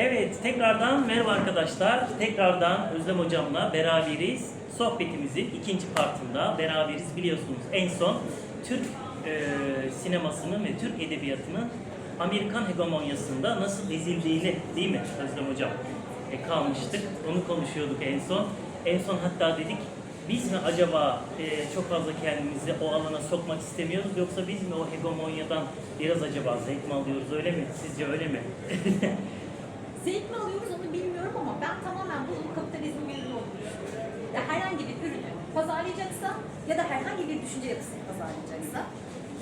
Evet, tekrardan merhaba arkadaşlar. Tekrardan Özlem Hocam'la beraberiz. Sohbetimizin ikinci partında beraberiz. Biliyorsunuz en son Türk e, sinemasının ve Türk edebiyatının Amerikan hegemonyasında nasıl dizildiğini değil mi Özlem Hocam? E, kalmıştık. Onu konuşuyorduk en son. En son hatta dedik biz mi acaba e, çok fazla kendimizi o alana sokmak istemiyoruz yoksa biz mi o hegemonyadan biraz acaba zevk mi alıyoruz öyle mi? Sizce öyle mi? Zevk mi alıyoruz onu bilmiyorum ama ben tamamen bu kapitalizmin ürünü olduğunu düşünüyorum. Ya herhangi bir ürünü pazarlayacaksa ya da herhangi bir düşünce yapısını pazarlayacaksa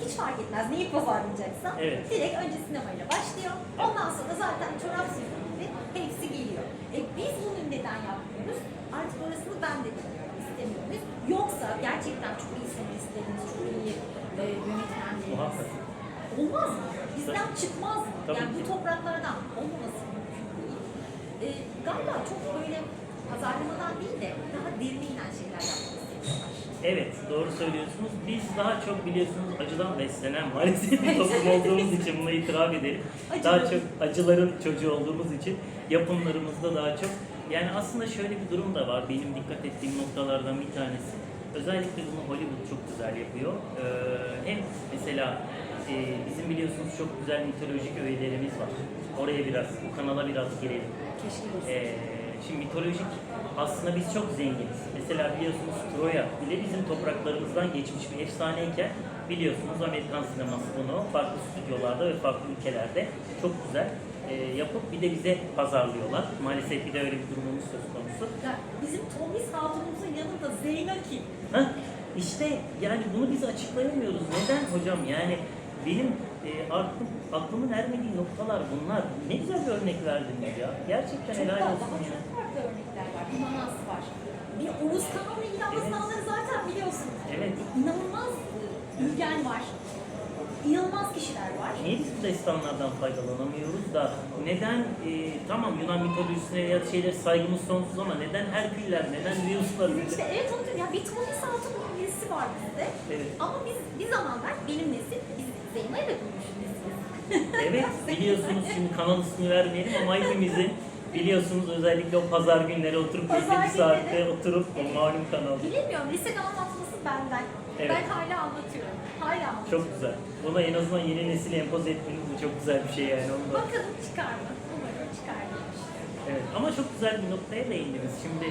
hiç fark etmez neyi pazarlayacaksa Evet. direkt önce sinemayla başlıyor. Ondan sonra zaten çorap sürüyor gibi hepsi geliyor. E biz bunu neden yapmıyoruz? Artık orasını ben de bilmiyorum. İstemiyor muyuz? Yoksa gerçekten çok iyi senaristlerimiz, çok iyi e, yönetmenlerimiz olmaz mı? Bizden çıkmaz mı? Yani bu topraklardan olmaması galiba çok böyle pazarlamadan değil de daha derine inen şeyler yapmak istiyorlar. Evet, doğru söylüyorsunuz. Biz daha çok biliyorsunuz acıdan beslenen maalesef bir toplum olduğumuz için bunu itiraf edelim. Acı Daha çok acıların çocuğu olduğumuz için yapımlarımızda daha çok. Yani aslında şöyle bir durum da var. Benim dikkat ettiğim noktalardan bir tanesi. Özellikle bunu Hollywood çok güzel yapıyor. Ee, hem mesela e, bizim biliyorsunuz çok güzel mitolojik öğelerimiz var. Oraya biraz, bu kanala biraz girelim. Keşke. Ee, şimdi mitolojik aslında biz çok zenginiz. Mesela biliyorsunuz Troya bile bizim topraklarımızdan geçmiş bir efsaneyken biliyorsunuz Amerikan sineması bunu farklı stüdyolarda ve farklı ülkelerde çok güzel e, yapıp bir de bize pazarlıyorlar. Maalesef bir de öyle bir durumumuz söz konusu. Ya bizim Tomris Hatun'umuzun yanında Zeyna kim? Heh, işte yani bunu biz açıklayamıyoruz. Neden hocam? Yani benim e, aklım, aklımın ermediği noktalar bunlar. Ne güzel bir örnek verdiniz ya. Gerçekten Çok helal olsun daha ya. çok farklı örnekler var. İnanas var. Bir Oğuz Kağan'la İlhan Evet. Zaten biliyorsunuz. Evet. İnanılmaz ülgen var. İnanılmaz kişiler var. Niye biz bu destanlardan faydalanamıyoruz da neden e, tamam Yunan mitolojisine ya şeyler saygımız sonsuz ama neden Herküller, neden Zeus'lar İşte evet onu diyorum. Ya bir Tomris Hatun'un birisi var bizde. Evet. Ama biz bir zamanlar benim nesil, biz Büyümüş nesiliz. Evet biliyorsunuz şimdi kanal ismi vermeyelim ama hepimizin biliyorsunuz özellikle o pazar günleri oturup Pazar bir saatte günleri. oturup o Evet. malum kanal. Bilemiyorum, lisede anlatması benden. Evet. Ben hala anlatıyorum. Hala anlatıyorum. Çok güzel. Buna en azından yeni nesile empoze etmeniz bu çok güzel bir şey yani. Onu da- Bakalım çıkar mı? Umarım çıkar diye düşünüyorum. Evet ama çok güzel bir noktaya değindiniz. Şimdi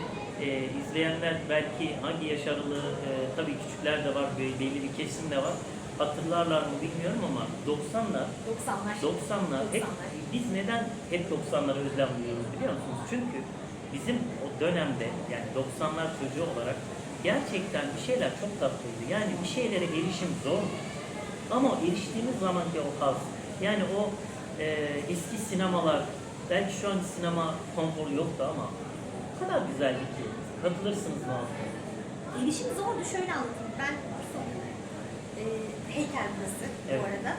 e, izleyenler belki hangi yaş aralığı, e, tabii küçükler de var, be- belli bir kesim de var. Hatırlarlar mı bilmiyorum ama 90'lar 90'lar. 90'lar hep 90'lar. biz neden hep 90'lara özlem duyuyoruz biliyor musunuz? Çünkü bizim o dönemde yani 90'lar çocuğu olarak gerçekten bir şeyler çok tatlıydı. Yani bir şeylere erişim zor. Ama eriştiğimiz zamanki o haz, yani o e, eski sinemalar, belki şu an sinema konforu yoktu ama o kadar güzeldi ki. Katılırsınız muhakkak. Erişim zordu. Şöyle anlatayım. Ben e, heykel burası Evet. bu arada.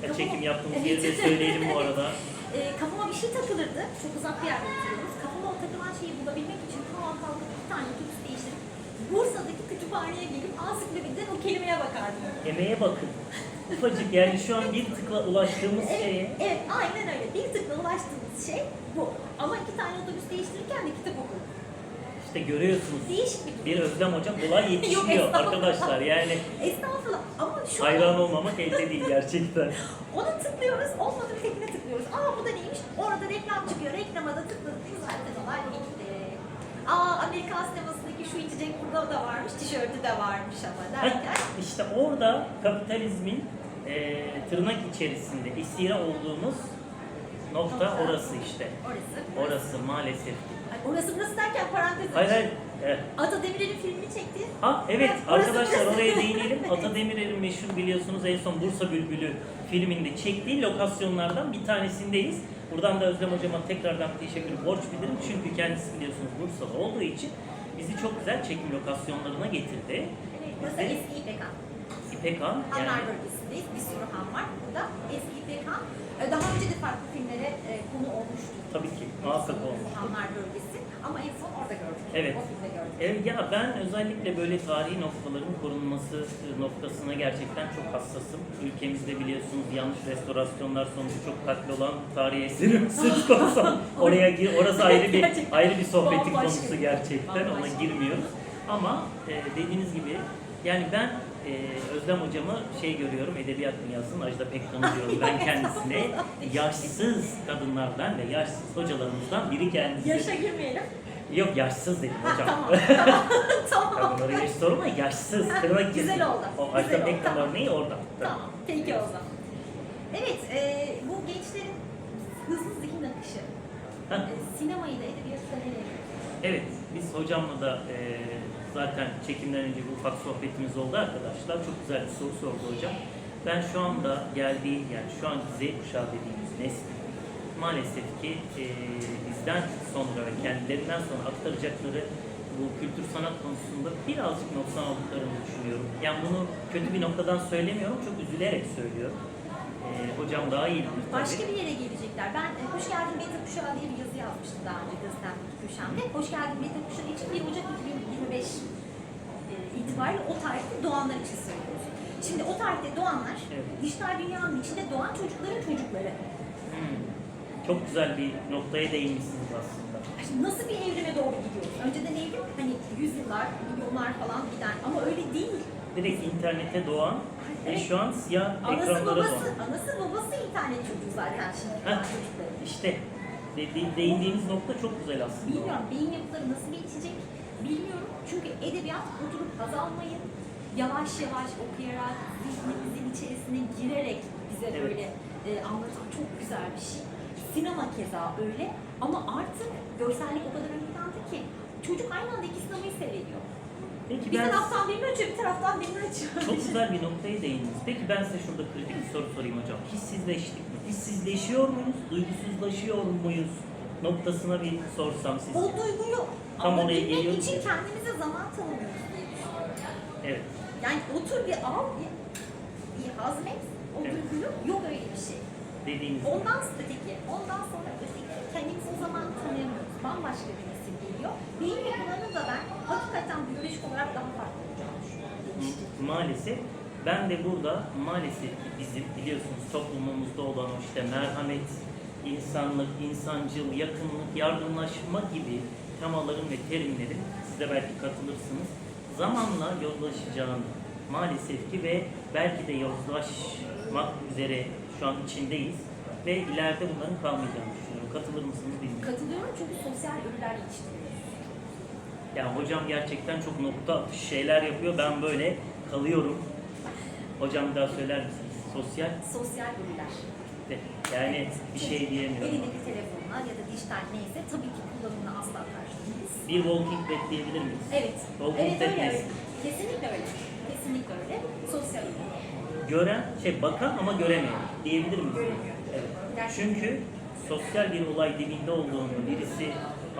Kafama- çekim yaptığımız yeri de söyleyelim bu arada. E, kafama bir şey takılırdı. Çok uzak bir yerde oturuyoruz. Kafama o takılan şeyi bulabilmek için tamam kalkıp bir tane otobüs değiştirip Bursa'daki kütüphaneye gelip ansiklopediden o kelimeye bakardım. Emeğe bakın. Ufacık yani şu an bir tıkla ulaştığımız şeye Evet, evet, aynen öyle. Bir tıkla ulaştığımız şey bu. Ama iki tane otobüs değiştirirken de kitap okudum. İşte görüyorsunuz. Değişik bir Bir Özlem hocam olay Yok, yetişmiyor estağfurullah. arkadaşlar. Yani Estağfurullah. Ama şu hayran an olmamak elde değil gerçekten. ona tıklıyoruz, olmadı bir tekine tıklıyoruz. Aa bu da neymiş? Orada reklam çıkıyor. Reklama da tıkladık. Zaten olay bitti. Aa Amerikan sinemasındaki şu içecek burada da varmış, tişörtü de varmış ama derken. işte orada kapitalizmin e, tırnak içerisinde esire olduğumuz nokta Nokta. orası işte. Orası. Orası maalesef. Ay, orası burası derken parantez Hayır hayır. Evet. Ata Demirer'in filmini çekti. Ha evet orası arkadaşlar burası. oraya değinelim. Ata Demirer'in meşhur biliyorsunuz en son Bursa Bülbülü filminde çektiği lokasyonlardan bir tanesindeyiz. Buradan da Özlem Hocama tekrardan teşekkür borç bilirim. Çünkü kendisi biliyorsunuz Bursalı olduğu için bizi çok güzel çekim lokasyonlarına getirdi. Evet, burası eski Han. İpek Han Hanlar yani bölgesindeyiz. Bir sürü han var burada. Eski İpek Han. Ee, Daha önce de farklı filmlere e, konu olmuştu. tabii ki muhakkak olmuş. Hanlar bölgesi. Ama en son orada gördük. Evet. O filmde gördük. Evet, ya ben özellikle böyle tarihi noktaların korunması noktasına gerçekten çok hassasım. Ülkemizde biliyorsunuz yanlış restorasyonlar sonucu çok katli olan tarihi eserim söz konusu. Oraya gir, orası ayrı bir ayrı bir sohbetin konusu gerçekten. Ona girmiyoruz. Ama e, dediğiniz gibi yani ben e, Özlem hocamı şey görüyorum, edebiyat dünyasının Ajda Pekkan'ı diyorum ben kendisine. Yaşsız kadınlardan ve yaşsız hocalarımızdan biri kendisi. Yaşa girmeyelim. Yok yaşsız dedim hocam. tamam, tamam, tamam. Kadınlara yaş sorma yaşsız. Kırmak Güzel oldu, O Ajda Pekkan tamam. örneği orada. Tamam, peki o zaman. Evet, e, bu gençlerin hızlı zihin akışı. E, sinemayı da edebiyatı da nereye? Evet, biz hocamla da e, zaten çekimden önce bir ufak sohbetimiz oldu arkadaşlar. Çok güzel bir soru sordu hocam. Ben şu anda geldiği, yani şu anki Z kuşağı dediğimiz nesil maalesef ki e, bizden sonra ve kendilerinden sonra aktaracakları bu kültür sanat konusunda birazcık noksan olduklarını düşünüyorum. Yani bunu kötü bir noktadan söylemiyorum, çok üzülerek söylüyorum. E, hocam daha iyi bilir. Başka bir yere gelecekler. Ben Beta Kuşağı diye bir yazı yazmıştım daha önce gazetem Köşem'de. Hoş Geldin Beta Kuşağı için 1 Ocak 2025 e, itibariyle o tarihte doğanlar için söylüyoruz. Şimdi o tarihte doğanlar, Evet. dijital dünyanın içinde doğan çocukların çocukları. Hmm. Çok güzel bir noktaya değinmişsiniz aslında. Şimdi nasıl bir evrime doğru gidiyoruz? Önceden evrim hani yüzyıllar, milyonlar falan giden ama öyle değil. Direkt internete doğan Evet. şu an siyah Anası ekranlara babası, doğan. anası babası internet çocuğu zaten şimdi Heh. İşte de- değindiğiniz nokta çok güzel aslında. Bilmiyorum beyin yapıları nasıl gelişecek bilmiyorum. Çünkü edebiyat oturup haz almayı yavaş yavaş okuyarak zihnimizin içerisine girerek bize Evet. böyle e, anlatan çok güzel bir şey. Sinema keza öyle ama artık görsellik o kadar ön planda ki çocuk aynı anda iki sinemayı seyrediyor. Peki Bir ben taraftan birini açıyor, bir taraftan birini açıyor. çok güzel bir noktaya değindiniz. Peki ben size şurada kritik bir soru sorayım hocam. Hissizleştik mi? Hissizleşiyor muyuz? Duygusuzlaşıyor muyuz? Noktasına bir sorsam size. O duyguyu Tam oraya alabilmek geliyorum. için kendimize zaman tanımıyoruz. Evet. Yani otur bir al, bir, bir hazmet, o Evet. duyguyu yok öyle bir şey. Dediğiniz Ondan öteki, ondan sonra öteki kendimizi o zaman tanıyamıyoruz. Bambaşka bir geliyor. Beyin yapılarını da ben hakikaten biyolojik olarak daha farklı olacağını düşünüyorum. Maalesef ben de burada maalesef ki bizim biliyorsunuz toplumumuzda olan işte merhamet, insanlık, insancıl, yakınlık, yardımlaşma gibi temaların ve terimlerin siz de belki katılırsınız zamanla yozlaşacağını maalesef ki ve belki de yozlaşmak üzere şu an içindeyiz ve ileride bunların kalmayacağını düşünüyorum. Katılır mısınız bilmiyorum. Katılıyorum çünkü sosyal ölüler yetiştiriyoruz. Yani hocam gerçekten çok nokta atışı şeyler yapıyor. Ben böyle kalıyorum. Hocam bir daha söyler misiniz? Sosyal Sosyal de. Yani bir şey diyemiyorum. Elindeki telefonla ya da dijital neyse tabii ki kullanımına asla karşı değiliz. Bir Walking Dead diyebilir miyiz? Evet. Walking evet Dead öyle. öyle. Kesinlikle öyle. Kesinlikle öyle. Sosyal. Gören, şey bakan ama göremeyen diyebilir miyiz? Göremiyor. Evet. Çünkü sosyal bir olay dibinde olduğunu, birisi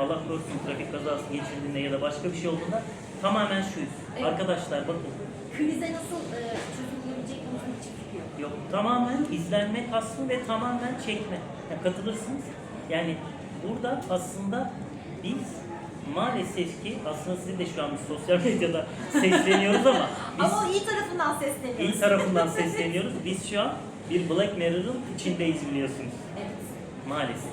Allah korusun trafik kazası geçirdiğinde ya da başka bir şey olduğunda tamamen şuyuz. Evet. Arkadaşlar bakın Krize nasıl e, çözüm bulabilecek konusunda hiçbir fikri yok. Yok tamamen izlenme kısmı ve tamamen çekme. Ya katılırsınız. Yani burada aslında biz maalesef ki aslında sizin de şu an bir sosyal medyada sesleniyoruz ama biz Ama iyi tarafından sesleniyoruz. iyi tarafından sesleniyoruz. Biz şu an bir Black Mirror'ın içindeyiz biliyorsunuz. Evet. Maalesef.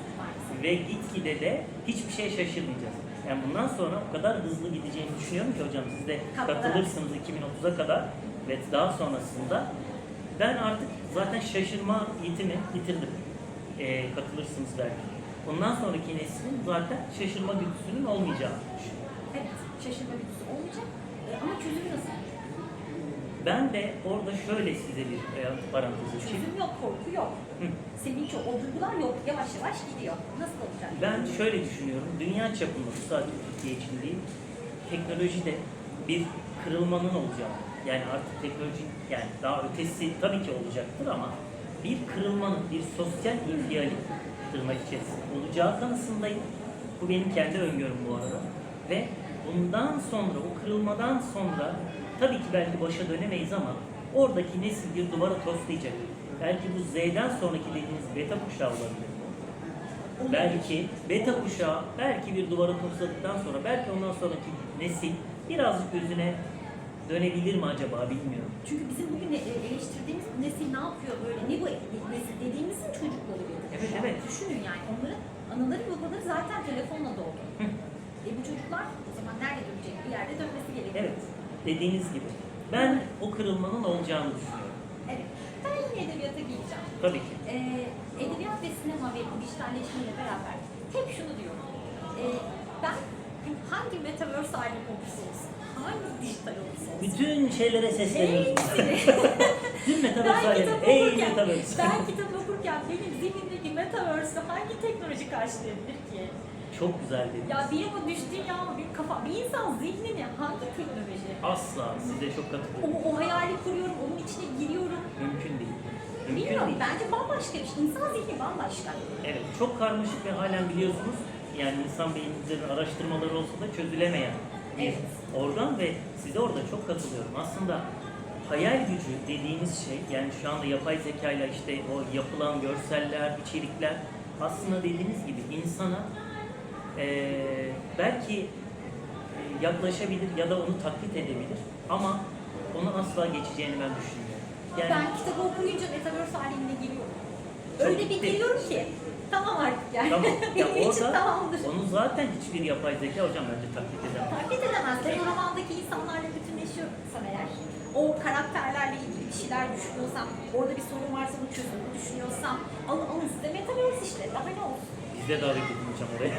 Ve gitgide de hiçbir şey şaşırmayacağız. Yani bundan sonra o kadar hızlı gideceğini düşünüyorum ki hocam siz de katılırsınız 2030'a kadar ve daha sonrasında ben artık zaten şaşırma yetimi yitirdim. Ee, katılırsınız belki. Bundan sonraki neslin zaten şaşırma güdüsünün olmayacağını düşünüyorum. Evet. Şaşırma güdüsü olmayacak. E, ama çözüm nasıl? Ben de orada şöyle size bir e, parantez açayım. Çözüm yok, korku yok. Hı. Sevinç yok, o duygular yok. Yavaş yavaş gidiyor. Nasıl olacak? Ben şöyle düşünüyorum, dünya çapında bu sadece Türkiye için değil, teknolojide bir kırılmanın olacağı, yani artık teknoloji, yani daha ötesi tabii ki olacaktır ama bir kırılmanın, bir sosyal infiali tırnak içerisinde olacağı kanısındayım. Bu benim kendi öngörüm bu arada. Ve bundan sonra, o kırılmadan sonra tabii ki belki başa dönemeyiz ama oradaki nesil bir duvara toslayacak. Belki bu Z'den sonraki dediğiniz beta kuşağı olabilir. Belki beta kuşağı belki bir duvara tosladıktan sonra belki ondan sonraki nesil birazcık gözüne dönebilir mi acaba bilmiyorum. Çünkü bizim bugün e- eleştirdiğimiz nesil ne yapıyor böyle, ne bu nesil dediğimizin çocukları de. Evet, evet. Düşünün yani onların anaları babaları zaten telefonla doğdu. E bu çocuklar o zaman nerede dönecek? Bir yerde dönmesi gerekiyor. Evet dediğiniz gibi. Ben o kırılmanın olacağını düşünüyorum. Evet. Ben yine edebiyata geleceğim. Tabii ki. Ee, edebiyat ve sinema ve dijitalleşmeyle beraber hep şunu diyorum. Ee, ben hangi metaverse aile olursa olsun, hangi dijital olursa olsun, Bütün şeylere sesleniyorum. ben metaverse kitap Ey metaverse. ben kitap okurken benim zihnimdeki metaverse'ü hangi teknoloji karşılayabilir ki? Çok güzel dediniz. Ya benim o düştüğüm ya bir kafa, bir insan zihnini hangi teknoloji? Asla size çok O, katılıyorum. o hayali kuruyorum, onun içine giriyorum. Mümkün değil. Mümkün Bilmiyorum, değil. bence bambaşka bir şey. İnsan zihni bambaşka. Evet, çok karmaşık ve halen biliyorsunuz yani insan beyni üzerine araştırmaları olsa da çözülemeyen bir Evet. organ ve size orada çok katılıyorum. Aslında hayal gücü dediğimiz şey yani şu anda yapay zekayla işte o yapılan görseller, içerikler aslında dediğiniz gibi insana belki e, yaklaşabilir ya da onu taklit edebilir ama onu asla geçeceğini ben düşünmüyorum. Yani Ben kitabı okuyunca Metaverse alemine giriyorum. Çok Öyle bir ciddi. giriyorum ki tamam artık yani. Tamam. Ya Benim için tamamdır. onu zaten hiçbir yapay zeka hocam bence taklit edemez. Taklit edemez. Ben o romandaki insanlarla bütünleşiyorsam eğer, o karakterlerle ilgili bir şeyler düşünüyorsam, orada bir sorun varsa bu çözümü düşünüyorsam, al, alın size Metaverse işte. Daha ne olsun? Biz de davet edin hocam oraya.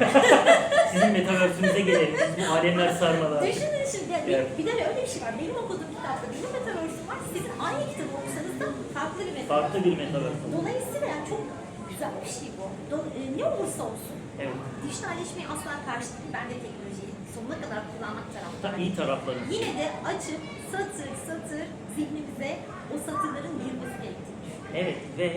Sizin metaverse'ünüze gelelim. Biz bu alemler sarmalar. Düşünün şimdi, bir, Evet. bir de öyle bir şey var. Benim okuduğum kitapta benim Metaverse'üm var. Sizin aynı kitabı okusanız da farklı bir Metaverse. Farklı bir metaverse. Dolayısıyla yani çok güzel bir şey bu. Do- ne olursa olsun. Evet. Dijitalleşmeye asla karşı değilim. Ben de teknolojiyi sonuna kadar kullanmak taraftarıyım. iyi tarafları. Yine de açıp satır satır zihnimize o satırların girmesi gerektiğini. Evet ve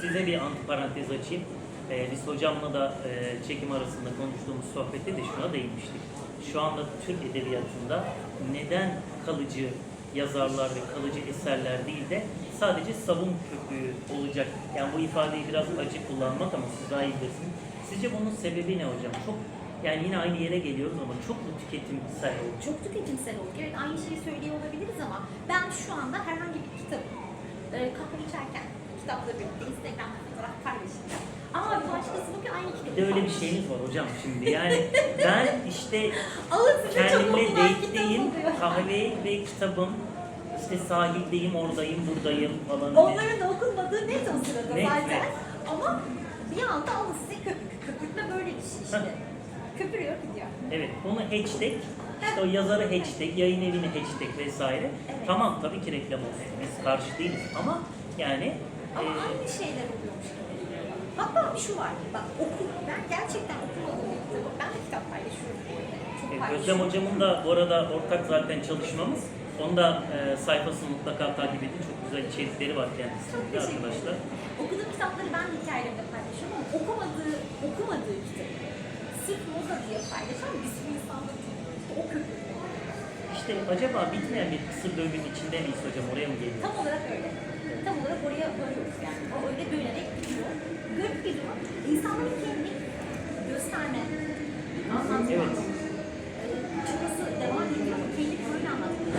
size bir antiparantez açayım. Ee, biz hocamla da e, çekim arasında konuştuğumuz sohbette de şuna değinmiştik. Şu anda Türk Edebiyatı'nda neden kalıcı yazarlar ve kalıcı eserler değil de sadece sabun köpüğü olacak. Yani bu ifadeyi biraz acı kullanmak ama siz daha iyi bilirsiniz. Sizce bunun sebebi ne hocam? Çok yani yine aynı yere geliyoruz ama çok mu tüketimsel oldu? Çok tüketimsel olduk. Evet aynı şeyi söylüyor olabiliriz ama ben şu anda herhangi bir kitap e, kahve içerken kitapla birlikte Instagram'da fotoğraf paylaşacağım. Ama bir başkası bugün aynı kitabı Bir de öyle bir şeyiniz var hocam şimdi. Yani ben işte kendimle oluyor. kahve ve kitabım, işte sahildeyim, oradayım, buradayım falan. Onların da okunmadığı net o sırada Net, zaten. net. Ama bir anda alın size köpük. Köpürtme böyle bir şey işte. Köpürüyor gidiyor. Evet, bunu hashtag, işte o yazarı hashtag, yayın evini hashtag vesaire. Evet. Tamam tabii ki reklam olsun, biz karşı değiliz ama yani Ama e, aynı şeyler oluyormuş. Hatta bir şu var. Bak oku, ben gerçekten okumadığım bir kitabı. Ben de kitap paylaşıyorum bu arada. Çok e, paylaşıyorum. hocamın da bu arada ortak zaten çalışmamız. Onu da e, sayfasını mutlaka takip edin. Çok güzel içerikleri var Çok kendisinin teşekkür arkadaşlar. ederim. Okuduğum kitapları ben de hikayelerimde paylaşıyorum ama okumadığı, okumadığı kitabı sırf moda diye paylaşan bir sürü insan var. İşte o köpük. İşte acaba bitmeyen bir kısır döngünün içinde miyiz hocam? Oraya mı geliyoruz? Tam olarak öyle. Tam olarak oraya varıyoruz yani. O öyle dönerek gidiyor. Garip bir durum. İnsanların kendini gösterme, Evet. çabası devam ediyor. Kendini böyle anlatmıyor.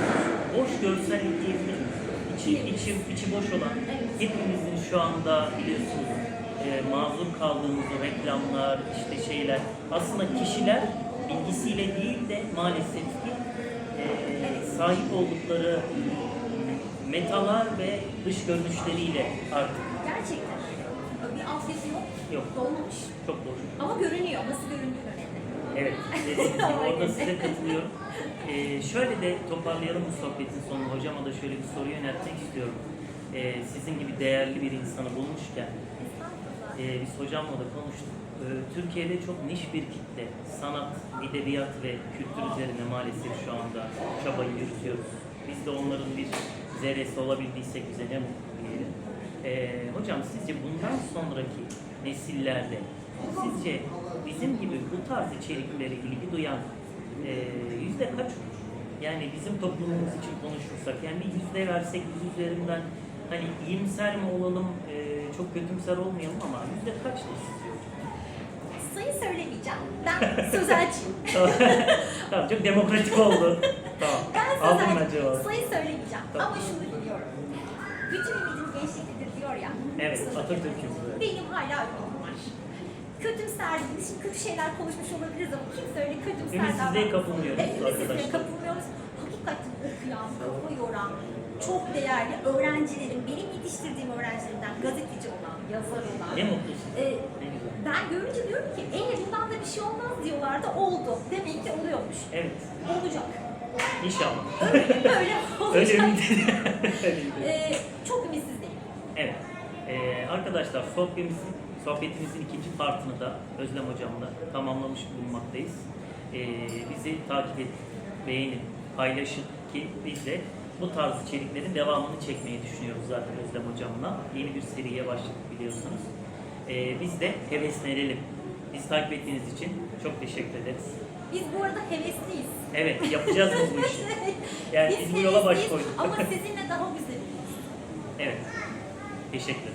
Boş görsellik diyebilir? İçi, içi, içi boş olan Evet. hepimizin şu anda biliyorsunuz e, mazur kaldığımız o reklamlar, işte şeyler. Aslında kişiler bilgisiyle değil de maalesef ki e, sahip oldukları metalar ve dış görünüşleriyle artık yok. Dolmamış. çok boş. Ama görünüyor. Nasıl göründüğü önemli. Evet, Aynen. orada size katılıyorum. Ee, şöyle de toparlayalım bu sohbetin sonunu. Hocama da şöyle bir soru yöneltmek istiyorum. Ee, sizin gibi değerli bir insanı bulmuşken, e, biz hocamla da konuştuk. Ee, Türkiye'de çok niş bir kitle, sanat, edebiyat ve kültür üzerine maalesef şu anda çabayı yürütüyoruz. Biz de onların bir zerresi olabildiysek bize ne mutlu diyelim. Ee, hocam sizce bundan sonraki nesillerde sizce bizim gibi bu tarz içeriklere ilgi duyan e, yüzde kaç olur? Yani bizim toplumumuz için konuşursak yani bir yüzde versek yüz üzerinden hani iyimser mi olalım, e, çok kötümser olmayalım ama yüzde kaçtır sizce hocam? Ben sözelciyim. Tamam. tamam çok demokratik oldu. Tamam. Ben Aldım ben cevabı. Sayı söylemeyeceğim. Tamam. Ama şunu biliyorum. Bütün ümidim gençliktedir diyor ya. Evet, Atatürk'ün. Benim hala ümidim var. Kötümserdiğimiz için kötü şeyler konuşmuş olabiliriz ama kimse öyle kötümser Ümitsizliğe davranmaz. kapılmıyoruz Evet, ümitsizliğe arkadaşlar. kapılmıyoruz. Hakikaten okuyan, kafa yoran, çok değerli öğrencilerim, benim yetiştirdiğim öğrencilerimden gazeteci olan, yazar olan. Ne mutlu size. Ee, Ne güzel. ben görünce diyorum ki e bundan da bir şey olmaz diyorlardı. Oldu. Demek ki oluyormuş. Evet. Olacak. İnşallah. Öyle, öyle olacak. Öyle ümit Öyle ümit Ee, çok ümitsiz değilim. Ee, arkadaşlar sohbetimizin, sohbetimizin ikinci partını da Özlem Hocam'la tamamlamış bulunmaktayız. Ee, bizi takip edin, beğenin, paylaşın ki biz de bu tarz içeriklerin devamını çekmeyi düşünüyoruz zaten Özlem Hocam'la. Yeni bir seriye başladık biliyorsunuz. Ee, biz de heveslenelim. Bizi takip ettiğiniz için çok teşekkür ederiz. Biz bu arada hevesliyiz. Evet, yapacağız biz bu işi. Yani biz bu yola baş koyduk. Ama sizinle daha güzel. Evet. Teşekkür ederim.